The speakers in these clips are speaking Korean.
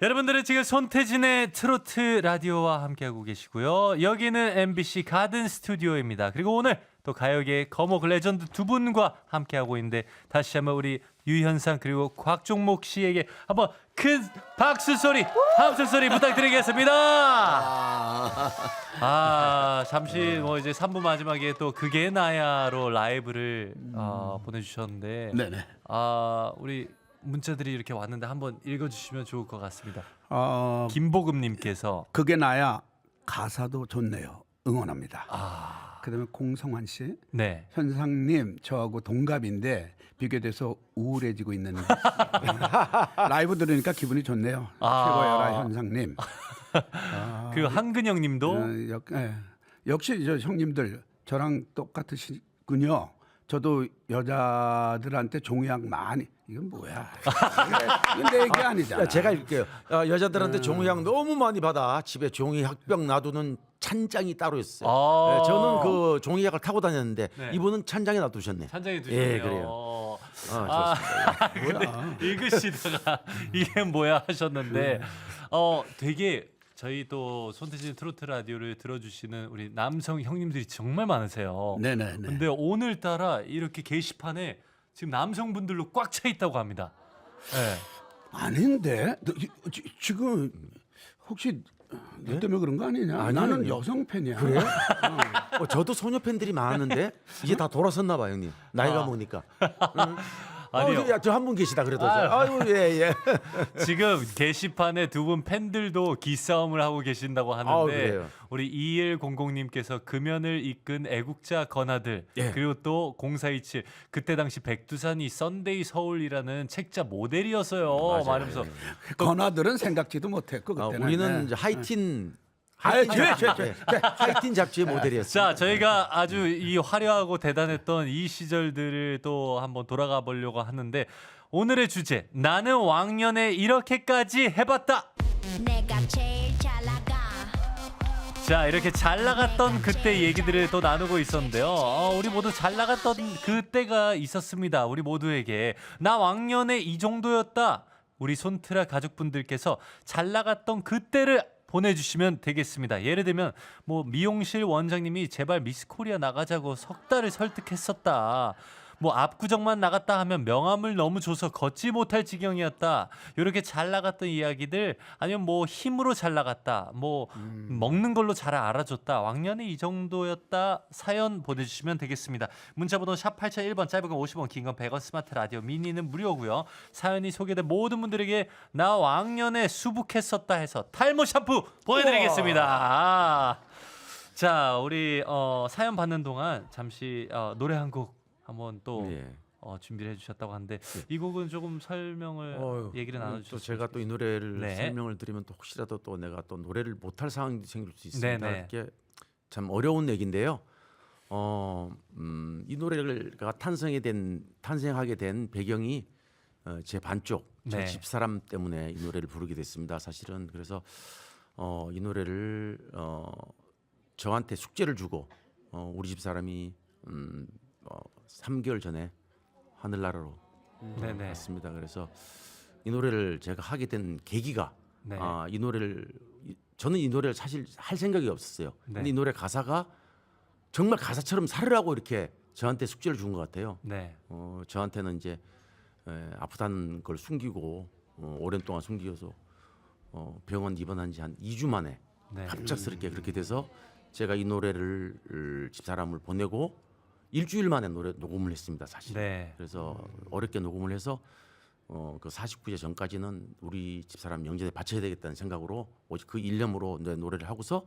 여러분들은 지금 손태진의 트로트 라디오와 함께하고 계시고요. 여기는 MBC 가든 스튜디오입니다. 그리고 오늘 또 가요계의 거목 레전드 두 분과 함께하고 있는데 다시 한번 우리 유현상 그리고 곽종목 씨에게 한번 큰 박수 소리, 함성 소리 부탁드리겠습니다. 아 잠시 뭐 이제 3부 마지막에 또 그게 나야로 라이브를 어, 보내주셨는데 네네. 아 우리 문자들이 이렇게 왔는데 한번 읽어주시면 좋을 것 같습니다. 어, 김보금님께서 그게 나야 가사도 좋네요. 응원합니다. 아 그다음에 공성환 씨, 네. 현상님 저하고 동갑인데 비교돼서 우울해지고 있는 라이브 들으니까 기분이 좋네요. 아. 최고여라 현상님. 아, 그 한근영님도 어, 역, 예. 역시 저 형님들 저랑 똑같으시군요. 저도 여자들한테 종이학 많이 이건 뭐야? 이건 내 얘기 아니잖아. 야, 제가 읽게요. 어, 여자들한테 종이학 너무 많이 받아. 집에 종이 학병 놔두는 찬장이 따로 있어요. 아. 네, 저는 그 종이학을 타고 다녔는데 네. 이분은 찬장에 놔두셨네. 찬장에 두셨네요. 예, 그래요. 어, 아, 아, 근데 읽으시다가 이게 뭐야 하셨는데 어 되게 저희 또 손태진 트로트 라디오를 들어주시는 우리 남성 형님들이 정말 많으세요. 네네네. 근데 오늘따라 이렇게 게시판에 지금 남성분들로 꽉 차 있다고 합니다. 네. 아닌데 너, 이- 지, 지금 혹시 너 때문에 그런 거 아니냐? 아니요, 나는 아니요. 여성 팬이야. 그래요? 어, 저도 소녀 팬들이 많았는데 이제 다 돌아섰나 봐 형님. 나이가 아. 먹으니까. 아니요. 어, 저한 분 계시다 그래도. 아유. 아유 예 예. 지금 게시판에 두 분 팬들도 기싸움을 하고 계신다고 아우, 하는데 그래요. 우리 2100님께서 금연을 이끈 애국자 건아들 예. 그리고 또 0427 그때 당시 백두산이 썬데이 서울이라는 책자 모델이었어요. 말하면서 건아들은 생각지도 못했고 어, 그때는. 우리는 네. 이제 하이틴 아이, 하이틴 저, 잡지, 예. 하이틴 잡지의 모델이었어요. 자, 저희가 아주 이 화려하고 대단했던 이 시절들을 또 한번 돌아가 보려고 하는데 오늘의 주제 나는 왕년에 이렇게까지 해봤다. 내가 제일 잘 나가 자 이렇게 잘 나갔던 그때 얘기들을 또 나누고 있었는데요. 어, 우리 모두 잘 나갔던 그때가 있었습니다. 우리 모두에게 나 왕년에 이 정도였다. 우리 손트라 가족분들께서 잘 나갔던 그때를 보내주시면 되겠습니다. 예를 들면 뭐 미용실 원장님이 제발 미스코리아 나가자고 석 달을 설득했었다. 뭐 압구정만 나갔다 하면 명함을 너무 줘서 걷지 못할 지경이었다. 이렇게 잘 나갔던 이야기들 아니면 뭐 힘으로 잘 나갔다. 뭐 먹는 걸로 잘 알아줬다. 왕년에 이 정도였다. 사연 보내주시면 되겠습니다. 문자번호 샵 8001번 짧은 건 50원 긴 건 100원 스마트 라디오 미니는 무료고요. 사연이 소개된 모든 분들에게 나 왕년에 수북했었다 해서 탈모 샴푸 보내드리겠습니다. 아. 자 우리 어, 사연 받는 동안 잠시 어, 노래 한곡 한번 또 예. 어, 준비를 해주셨다고 하는데 이 곡은 조금 설명을 어휴, 얘기를 음, 나눠주셨으면 또 제가 또 이 노래를 네. 설명을 드리면 또 혹시라도 또 내가 또 노래를 못할 상황이 생길 수 있습니다. 네네. 이게 참 어려운 얘기인데요. 어, 음, 이 노래가 탄생이 된 탄생하게 된 배경이 어, 제 반쪽 제 네. 집사람 때문에 이 노래를 부르게 됐습니다. 사실은 그래서 어, 이 노래를 어, 저한테 숙제를 주고 어, 우리 집사람이 음, 어, 3개월 전에 하늘나라로 네네. 갔습니다. 그래서 이 노래를 제가 하게 된 계기가 네. 아, 이 노래를 이- 저는 이 노래를 사실 할 생각이 없었어요. 네. 근데 이 노래 가사가 정말 가사처럼 살으라고 이렇게 저한테 숙제를 준 것 같아요. 네. 어, 저한테는 이제 에, 아프다는 걸 숨기고 어, 오랜 동안 숨기어서 어, 병원 입원한 지 한 2주 만에 네. 갑작스럽게 그렇게 돼서 제가 이 노래를 을, 집사람을 보내고 일주일 만에 노래 녹음을 했습니다. 사실. 네. 그래서 어렵게 녹음을 해서 어, 그 49세 전까지는 우리 집사람 명절에 바쳐야 되겠다는 생각으로 오직 그 일념으로 내 노래를 하고서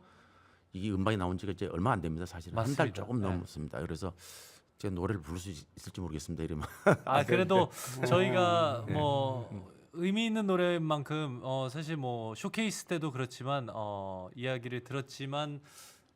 이게 음반이 나온 지가 이제 얼마 안 됩니다. 사실 한 맞습니다. 달 조금 네. 넘었습니다. 그래서 제가 노래를 부를 수 있- 있을지 모르겠습니다. 이러면 아 그래도 저희가 뭐 의미 있는 노래인 만큼 어 사실 뭐 쇼케이스 때도 그렇지만 어 이야기를 들었지만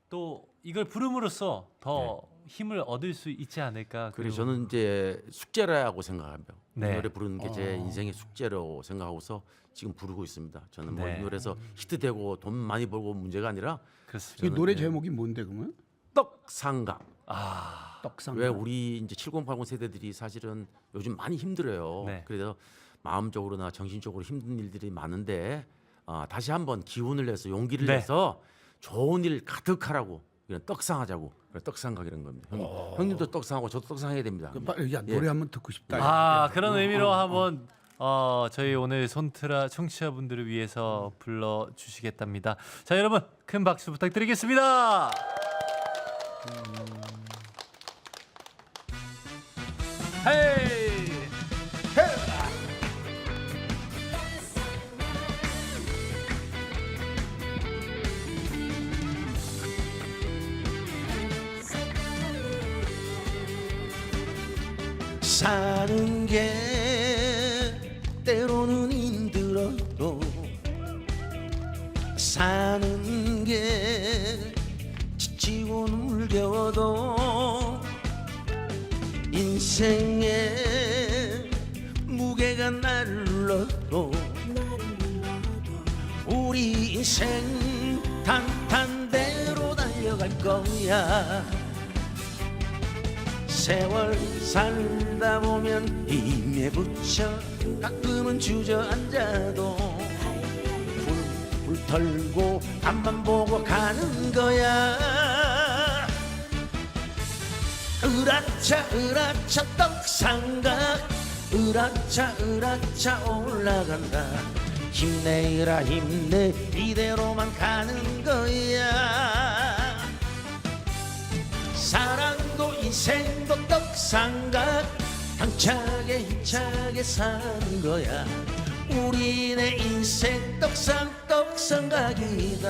또 이걸 부름으로써 더 힘을 얻을 수 있지 않을까. 그래서 저는 이제 숙제라고 생각합니다. 네. 이 노래 부르는 게제 어. 인생의 숙제로 생각하고서 지금 부르고 있습니다. 저는 뭐 네. 이 노래에서 히트되고 돈 많이 벌고 문제가 아니라 그렇습니다. 이 노래 네. 제목이 뭔데 그러면? 떡상각. 아 떡상. 왜 우리 이제 7080 세대들이 사실은 요즘 많이 힘들어요. 네. 그래서 마음적으로나 정신적으로 힘든 일들이 많은데 아, 다시 한번 기운을 내서 용기를 네. 내서 좋은 일 가득하라고 이런 떡상하자고 그래, 떡상 가기는 겁니다. 형님, 형님도 떡상하고 저도 떡상해야 됩니다. 그 빨리 야, 예. 노래 한번 듣고 싶다. 아 그런 의미로 한번 어, 저희 오늘 손트라 청취자분들을 위해서 불러 주시겠답니다. 자 여러분 큰 박수 부탁드리겠습니다. 헤이 물겨워도 인생에 무게가 눌러도 우리 인생 탄탄대로 달려갈 거야. 세월 살다 보면 힘에 부쳐 가끔은 주저앉아도 불, 불 털고 앞만 보고 가는 거야 으라차 으라차 떡상각 으라차 으라차 올라간다. 힘내라 힘내. 이대로만 가는 거야. 사랑도 인생도 떡상각 당차게 힘차게 사는 거야. 우리네 인생 떡상 떡상각이다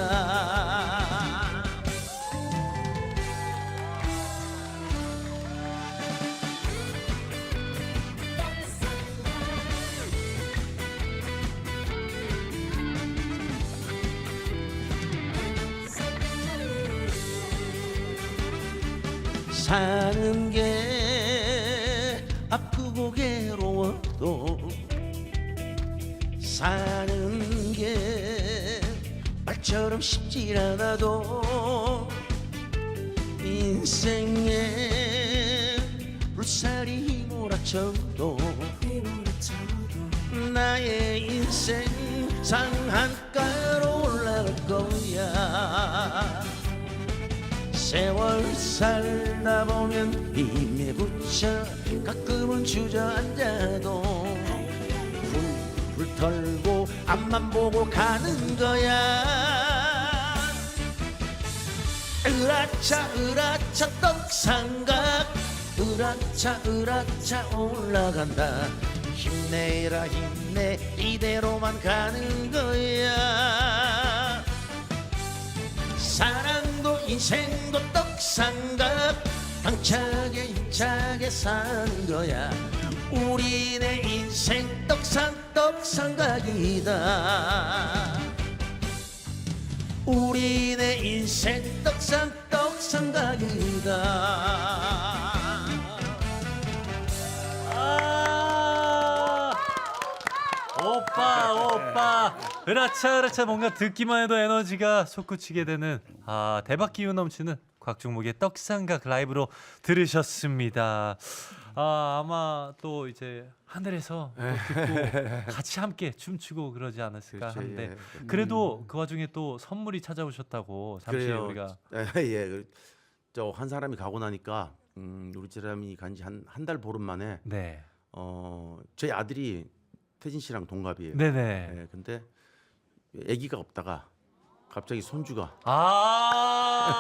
사는 게 아프고 괴로워도 사는 게 말처럼 쉽질 않아도 인생에 물살이 몰아쳐도 나의 인생 상한가로 올라갈 거야 세월 살다 보면 힘에 부쳐 가끔은 주저앉아도 불, 불 털고 앞만 보고 가는 거야. 으라차 으라차 떡상각. 으라차 으라차 올라간다. 힘내라 힘내. 이대로만 가는 거야. 사랑도 인생도 떡상각 당차게 힘차게 사는 거야. 우리네 인생 떡상 떡상각이다. 우리네 인생 떡상 떡상각이다. 아 오빠 오빠 으라차 으라차 뭔가 듣기만 해도 에너지가 솟구치게 되는 아 대박 기운 넘치는 곽중목의 떡상각 라이브로 들으셨습니다. 아 아마 또 이제 하늘에서 또 듣고 같이 함께 춤추고 그러지 않았을까 그렇죠, 한데 예. 그래도 그 와중에 또 선물이 찾아오셨다고 잠시 그래요. 우리가 예, 저 한 사람이 가고 나니까 음, 우리 사람이 간지 한 한 달 보름 만에 네 어, 제 아들이 태진 씨랑 동갑이에요. 네네 예, 근데 아기가 없다가 갑자기 손주가 아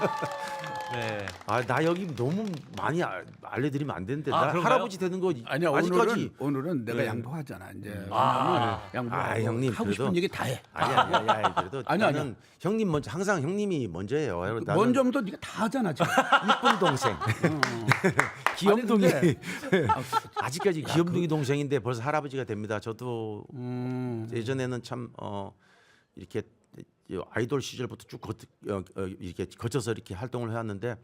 네. 아 나 여기 너무 많이 알, 알려드리면 안 되는데 아, 나 그런가요? 할아버지 되는 거 아니야 아직까지 오늘은 오늘은 내가 네. 양보하잖아 이제 아. 양보 아, 형님, 하고 그래도- 싶은 얘기 다 해. 아니 아니 아니, 아니 그래도 아니, 아니야. 나는 형님 먼저 항상 형님이 먼저예요. 나는 먼저부터 네가 다 하잖아 지금. 이쁜 동생 귀염둥이 아니, 아직까지 귀염둥이 동생인데 벌써 할아버지가 됩니다. 저도 음. 예전에는 참 어, 이렇게 아이돌 시절부터 쭉 거, 어, 어, 이렇게 거쳐서 이렇게 활동을 해왔는데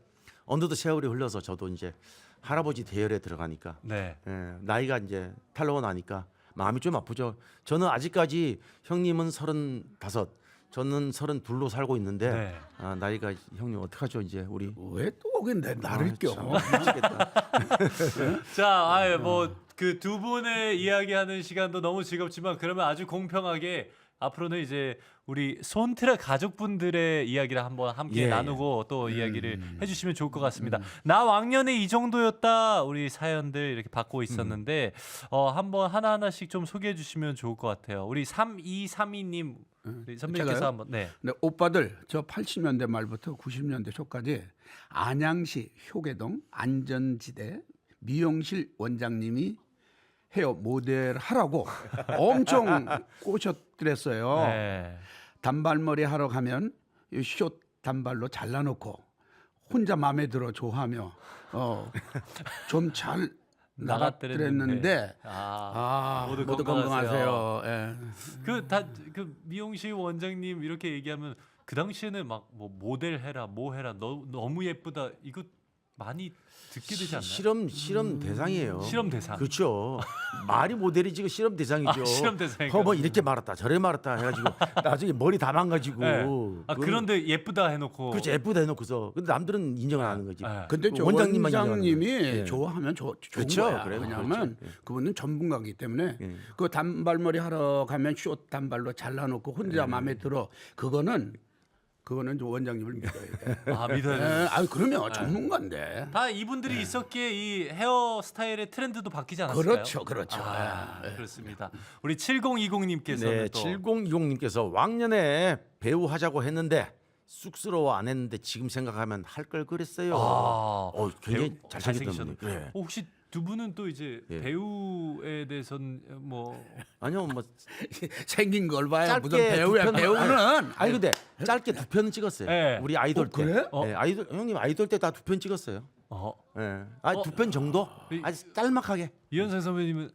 어느덧 세월이 흘러서 저도 이제 할아버지 대열에 들어가니까 네. 예, 나이가 이제 탈로가 나니까 마음이 좀 아프죠. 저는 아직까지 형님은 서른다섯, 저는 서른둘로 살고 있는데 네. 아, 나이가 형님 어떡하죠 이제 우리 왜또 내 나를 아, 껴? 참, 미치겠다. 자, 아예 뭐그 두 분의 이야기하는 시간도 너무 즐겁지만 그러면 아주 공평하게 앞으로는 이제 우리 손트라 가족분들의 이야기를 한번 함께 예, 나누고 또 이야기를 해주시면 좋을 것 같습니다. 나 왕년에 이 정도였다 우리 사연들 이렇게 받고 있었는데 어, 한번 하나 하나씩 좀 소개해 주시면 좋을 것 같아요. 우리 3232님 우리 선배님께서 제가요? 한번 네. 근데 오빠들 저 80년대 말부터 90년대 초까지 안양시 효계동 안전지대 미용실 원장님이 헤어 모델 하라고 엄청 꼬셨더랬어요. 네. 단발머리 하러 가면 이숏 단발로 잘라놓고 혼자 마음에 들어 좋아하며 어, 좀 잘 나갔더랬는데 아, 아, 모두 모두, 건강하세요. 건강하세요. 예. 그다그 미용실 원장님 이렇게 얘기하면 그 당시에는 막 뭐 모델 해라 뭐 해라 너, 너무 예쁘다 이거 많이 듣게 되지 않나요? 실험 실험 대상이에요. 실험 대상. 그렇죠. 말이 모델이지 그 실험 대상이죠. 아, 실험 대상이니까. 어, 뭐 이렇게 말았다 저래 말았다 해가지고 나중에 머리 다 망가지고. 네. 아 그거는 그런데 예쁘다 해놓고 그렇죠 예쁘다 해놓고서 근데 남들은 인정 안 하는 거지. 네. 근데 저 원장님만 원장님이 인정하는 거예요. 예. 좋아하면 좋, 좋은 그렇죠. 거야. 그래요. 왜냐하면 그렇죠. 그분은 전문가이기 때문에 예. 그 단발머리 하러 가면 숏 단발로 잘라놓고 혼자 예. 마음에 들어 그거는 그거는 좀 원장님을 믿어야 돼. 아 믿어야 예, 돼. 아 그러면 전문가인데. 다 이분들이 있었기에 이 헤어 스타일의 트렌드도 바뀌지 않았을까요? 그렇죠, 그렇죠. 아, 예. 그렇습니다. 우리 7020님께서는 네, 또 7020님께서 왕년에 배우 하자고 했는데 쑥스러워 안 했는데 지금 생각하면 할 걸 그랬어요. 아, 어, 굉장히 배우- 잘생겼던 잘생기셨네. 네. 어, 혹시 두 분은 또 이제 예. 배우에 대해서는 뭐 아니요, 뭐 생긴 걸 봐야 짧게 무슨 배우야 두 편- 배우는 아니 근데 짧게 두 편은 찍었어요. 네. 우리 아이돌 어, 때. 그래? 어? 네, 아이돌 형님 아이돌 때 다 두 편 찍었어요. 어, 예. 아니 어? 두편 정도? 이- 아주 짤막하게. 이현상 선배님은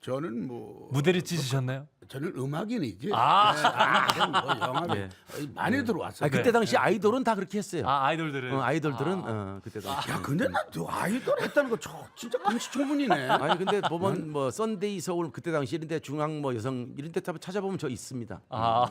저는 뭐 무대를 찢으셨나요? 저는 음악인이지. 아. 네, 아, 뭐 영화에 네. 많이 들어왔어요. 아 그때 당시 아이돌은 다 그렇게 했어요. 아 아이돌들은 어, 아이돌들은 어, 그때 당시. 야, 근데 나너 아이돌 했다는 거 저, 진짜 금시초문이네. 아니 근데 보면 뭐 썬데이 서울 그때 당시 이런데 중앙 뭐 여성 이런 데 찾아보면 저 있습니다. 아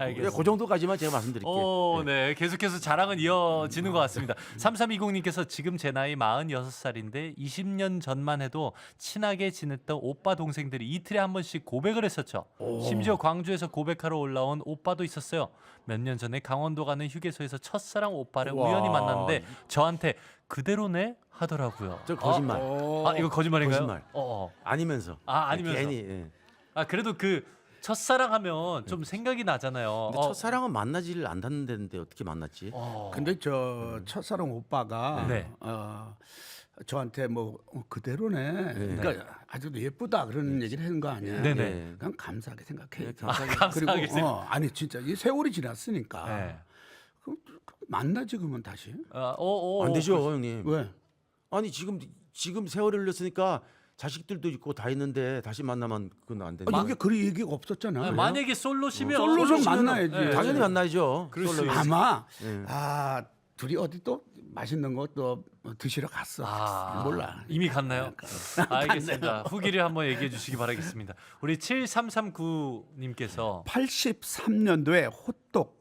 예, 알겠습니다. 그 정도까지만 제가 말씀드릴게요. 오, 네. 계속해서 자랑은 이어지는 것 같습니다. 3320님께서 지금 제 나이 46살인데 20년 전만 해도 친하게 지냈던 오빠 동생 들이 이틀에 한 번씩 고백을 했었죠. 심지어 광주에서 고백하러 올라온 오빠도 있었어요. 몇 년 전에 강원도 가는 휴게소에서 첫사랑 오빠를 와. 우연히 만났는데 저한테 그대로네 하더라고요. 저 거짓말. 아, 아, 이거 거짓말인가요? 거짓말. 어, 어. 아니면서. 아, 아니면서. 괜히. 예. 아, 그래도 그 첫사랑 하면 좀 생각이 나잖아요. 근데 어, 첫사랑은 만나지를 않았는데 어떻게 만났지? 어. 근데 저 첫사랑 오빠가 네. 어, 저한테 뭐 어, 그대로네. 그러니까 아주도 예쁘다 그런 얘기를 하는 거 아니야. 네네. 예. 그냥 감사하게 생각해. 네, 감사하게. 감사하게 그리고 어, 아니 진짜 이 세월이 지났으니까 네. 그럼 만나지 그러면 다시. 아, 어, 어, 안 어, 되죠, 형님. 왜? 아니 지금 지금 세월이 흘렀으니까 자식들도 있고 다 있는데 다시 만나면 그건 안 되는. 아, 여기 그런 얘기가 없었잖아. 아, 만약에 솔로시면 솔로서 만나야지. 네. 당연히 만나야죠. 그럴 수 솔로. 아마 예. 아 둘이 어디 또 맛있는 거 또 드시러 갔어. 아, 몰라. 이미 갔나요? 알겠습니다. 후기를 한번 얘기해 주시기 바라겠습니다. 우리 7339님께서 83년도에 호떡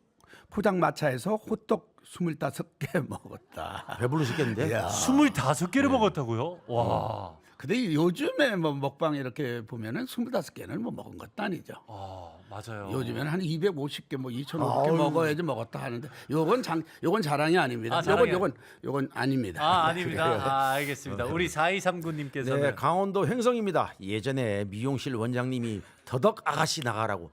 포장마차에서 호떡 25개 먹었다. 배부르시겠는데? 야. 25개를 먹었다고요? 와. 근데 요즘에 뭐 먹방 이렇게 보면은 25개는 뭐 먹은 것도 아니죠. 아, 맞아요. 요즘에는 한 250개 뭐 2,500개 아유. 먹어야지 먹었다 하는데 요건 장 요건 자랑이 아닙니다. 아, 요건 자랑이 요건 요건 아닙니다. 아, 아닙니다. 아, 알겠습니다. 우리 4239님께서는 네, 강원도 횡성입니다. 예전에 미용실 원장님이 더덕 아가씨 나가라고.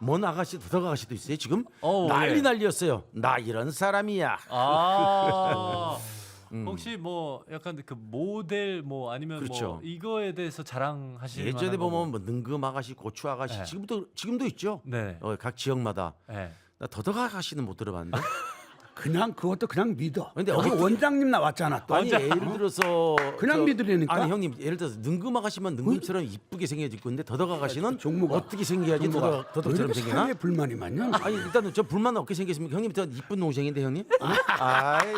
뭔 아가씨 더덕 아가씨도 있어요 지금? 난리 예. 난리였어요. 나 이런 사람이야. 아. 혹시 뭐 약간 그 모델 뭐 아니면 뭐 그렇죠. 이거에 대해서 자랑하실 예전에 보면 뭐 능금 아가씨, 고추 아가씨 네. 지금도 지금도 있죠. 네. 어, 각 지역마다. 네. 나 더덕 아가씨는 못 들어봤는데. 그냥 그것도 그냥 믿어. 근데 여기 어떻게- 원장님 나왔잖아. 또. 아니 예를 들어서 그냥 믿으려니까? 아니 형님 예를 들어서 능금 아가씨만 능금처럼 이쁘게 생겨질 건데 더덕 아가씨는 종무가. 어떻게 생겨야지 종무가. 더덕, 왜 더덕처럼 이렇게 생기나? 사회에 불만이 많냐? 아니 일단은 저 불만 없게 생겼습니까? 형님 저 이쁜 동생인데 형님? 아이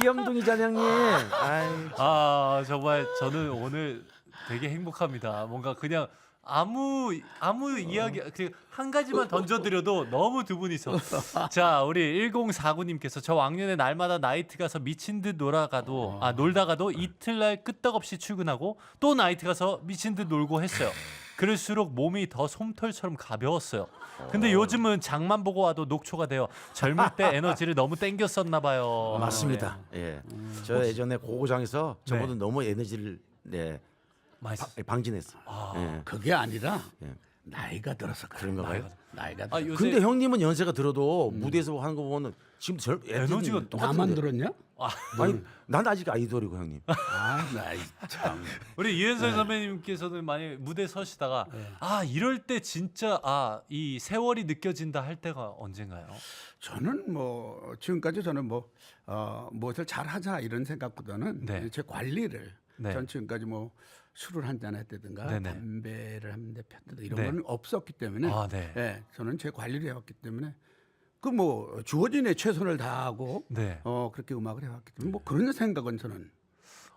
귀염둥이잖아 형님. 아이 아 정말 저는 오늘 되게 행복합니다. 뭔가 그냥 아무 아무 이야기 그한 가지만 던져드려도 너무 두 분이서 자 우리 1049님께서 저 왕년에 날마다 나이트 가서 미친 듯 놀아가도 아 놀다가도 이틀날 끄떡없이 출근하고 또 나이트 가서 미친 듯 놀고 했어요. 그럴수록 몸이 더 솜털처럼 가벼웠어요. 근데 요즘은 장만 보고 와도 녹초가 돼요. 젊을 때 에너지를 너무 땡겼었나 봐요. 맞습니다. 예. 저 예전에 고고장에서 저보다 너무 에너지를 네, 많이 바- 썼- 방진했어. 예. 그게 아니라 예. 나이가 들어서 그런 그런가 봐요. 나이가 아, 들어. 요새 근데 형님은 연세가 들어도 무대에서 하는 거 보면 지금 절 에너지가 나만 똑같은데. 들었냐? 아니 난 아직 아이돌이고 형님. 아, 나이 참. 우리 네. 유현석 선배님께서는 만약 무대 서시다가 아 이럴 때 진짜 아 이 세월이 느껴진다 할 때가 언젠가요? 저는 뭐 지금까지 저는 뭐 어, 무엇을 잘 하자 이런 생각보다는 네. 제 관리를 네. 전 지금까지 뭐 술을 한잔 했다든가 네네. 담배를 한대 폈다든가 이런 네. 건 없었기 때문에 아, 네. 예, 저는 제 관리를 해왔기 때문에 그 뭐 주어진 에 최선을 다하고 네. 어 그렇게 음악을 해왔기 때문에 뭐 그런 생각은 저는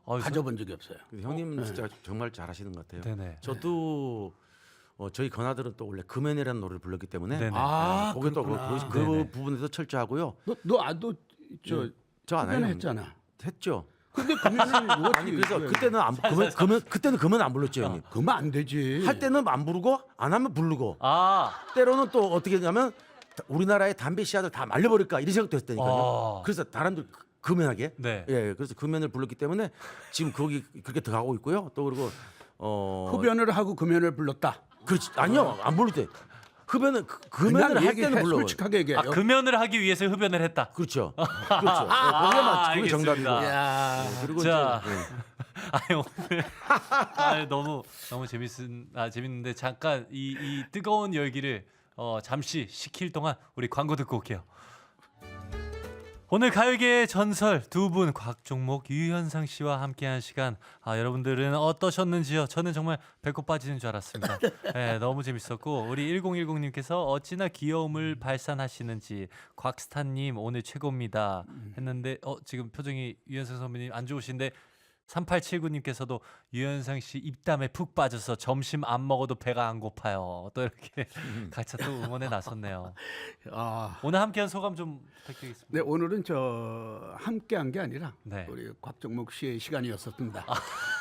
어, 가져본 적이 없어요. 근데 형님 진짜 정말 잘하시는 것 같아요. 네네. 저도 어, 저희 건아들은 또 원래 금연이라는 노래를 불렀기 때문에 네네. 아, 또 그. 그, 네네. 그 부분에서 철저하고요. 너너아너저 저 안 해요. 공연했잖아. 했죠. 근데 공연을 아니 그래서 그때는 안 금연, 금연 그때는 금연 안 불렀죠 형님. 그러면 안 되지. 할 때는 안 부르고 안 하면 부르고 아 때로는 또 어떻게 했냐면 다- 우리나라의 담배 씨앗을 다 말려버릴까 이런 생각도 했다니까요. 아. 그래서 사람들 그- 금연하게 네. 예 그래서 금연을 불렀기 때문에 지금 거기 그렇게 들어가고 있고요. 또 그리고 어 흡연을 하고 금연을 불렀다. 그렇지 아니요 안 부를 때 흡연은 그- 금연을 할 얘기해, 때는 불러. 솔직하게 얘기해. 아, 금연을 하기 위해서 흡연을 했다. 그렇죠. 그렇죠. 예, 거기에만 그게 정답이고. 알겠습니다. 야. 예, 그리고 자. 이제, 예. 아니 오늘 아 너무 너무 재밌은 아 재밌는데 잠깐 이, 이 뜨거운 열기를 어, 잠시 식힐 동안 우리 광고 듣고 올게요. 오늘 가요계의 전설 두 분 곽종목 유현상 씨와 함께한 시간 아 여러분들은 어떠셨는지요? 저는 정말 배꼽 빠지는 줄 알았습니다. 네, 너무 재밌었고 우리 1010님께서 어찌나 귀여움을 발산하시는지 곽스타님 오늘 최고입니다 했는데 어 지금 표정이 유현상 선배님 안 좋으신데 3879님께서도 유현상 씨 입담에 푹 빠져서 점심 안 먹어도 배가 안 고파요. 또 이렇게 같이 또 응원에 나섰네요. 아. 오늘 함께한 소감 좀 부탁드리겠습니다. 네 오늘은 저 함께한 게 아니라 네. 우리 곽정목 씨의 시간이었었습니다.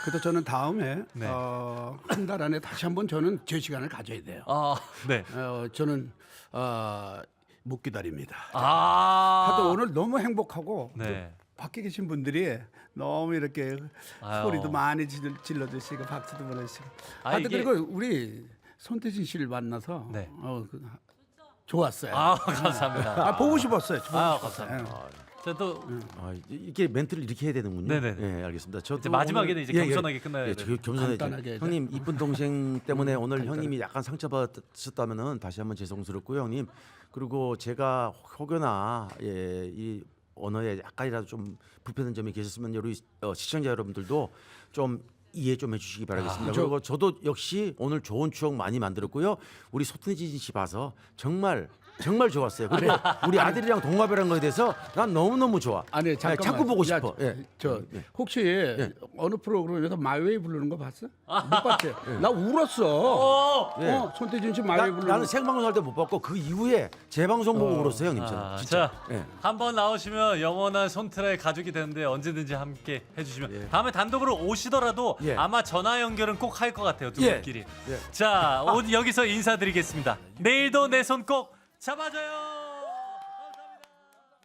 그래서 저는 다음에 네. 어, 한 달 안에 다시 한번 저는 제 시간을 가져야 돼요. 아, 네. 어, 저는 어, 못 기다립니다. 아, 하여튼 오늘 너무 행복하고 네. 밖에 계신 분들이 너무 이렇게 아유. 소리도 많이 질- 질러주시고 박수도 보내주시고 아, 하여튼 이게- 그리고 우리 손태진 씨를 만나서 네. 어, 그, 좋았어요. 아, 감사합니다. 아, 보고 싶었어요. 보고 아, 싶었어요. 감사합니다. 자, 또 아, 이- 이렇게 멘트를 이렇게 해야 되는군요. 네네. 예, 알겠습니다. 저도 이제 마지막에는 이제 예, 예. 겸손하게 끝나야 예, 돼요. 저 겸손하게 간단하게. 형님 이쁜 동생 때문에 오늘 형님이 약간 상처받았다면은 다시 한번 죄송스럽고요, 형님. 그리고 제가 혹여나 예, 이 언어에 약간이라도 좀 불편한 점이 계셨으면 우리 어, 시청자 여러분들도 좀 이해 좀 해주시기 바라겠습니다. 아, 저- 그리고 저도 역시 오늘 좋은 추억 많이 만들었고요. 우리 소태진 씨 봐서 정말 정말 좋았어요. 그리고 우리 아들이랑 동갑이라는 거에 대해서 난 너무 너무 좋아. 아니 예, 잠깐만. 자꾸 보고 야, 싶어. 예. 저 예. 혹시 어느 프로그램에서 마이웨이 부르는 거 봤어? 못 봤지? 나 울었어. 어! 예. 어, 손태진 씨 나, 마이웨이 부르는 나는 거. 생방송 할 때 못 봤고 그 이후에 재방송 보고 울었어요 형님 저는 아, 진짜 자, 예. 한 번 나오시면 영원한 손트라의 가족이 되는데 언제든지 함께 해주시면 다음에 단독으로 오시더라도 예. 아마 전화 연결은 꼭 할 것 같아요 두 예. 분끼리. 예. 자, 오늘 여기서 인사드리겠습니다. 내일도 내 손 꼭 잡아줘요.